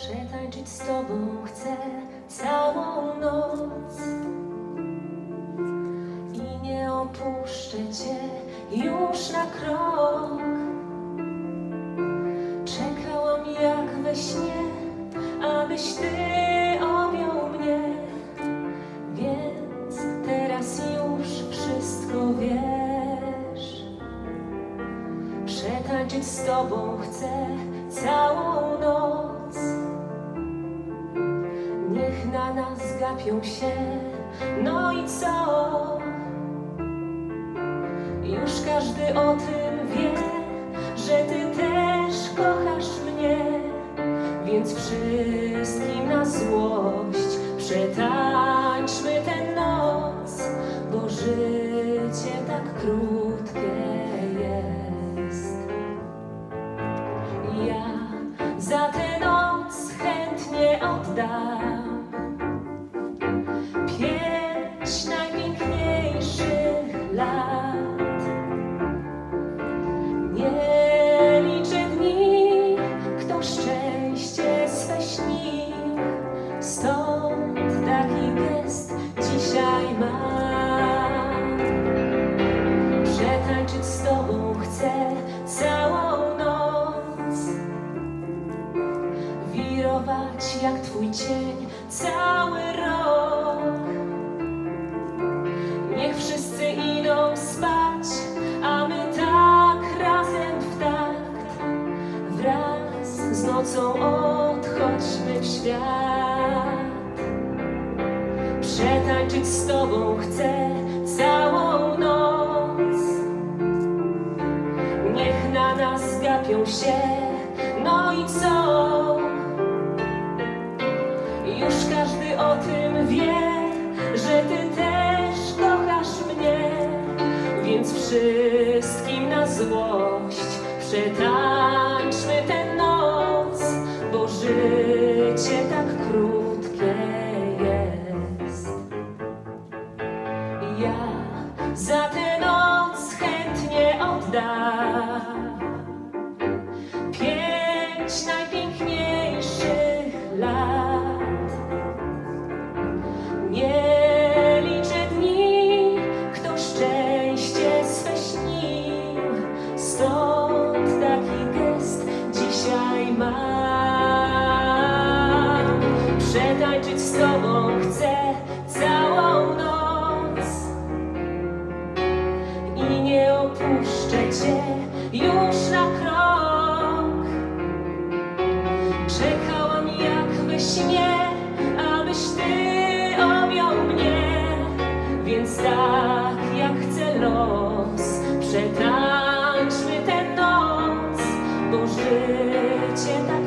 Przetańczyć z Tobą chcę całą noc i nie opuszczę Cię już na krok. Czekałam jak we śnie, abyś Ty objął mnie, więc teraz już wszystko wiesz. Przetańczyć z Tobą chcę gapią się, no i co? Już każdy o tym wie, że Ty też kochasz mnie, więc wszystkim na złość przetańczmy tę noc, bo życie tak krótkie jest. Ja za tę noc chętnie oddam Jak Twój cień cały rok. Niech wszyscy idą spać, a my tak razem w takt. Wraz z nocą odchodźmy w świat. Przetańczyć z Tobą chcę całą noc. Niech na nas gapią się, no i co? O tym wie, że Ty też kochasz mnie, więc wszystkim na złość przetańczmy tę noc, bo życie tak krótkie jest. Ja za tę noc chętnie oddam opuszczę Cię już na krok. Czekałam jak we śnie, abyś Ty objął mnie, więc tak jak chce los, przetańczmy tę noc, bo życie tak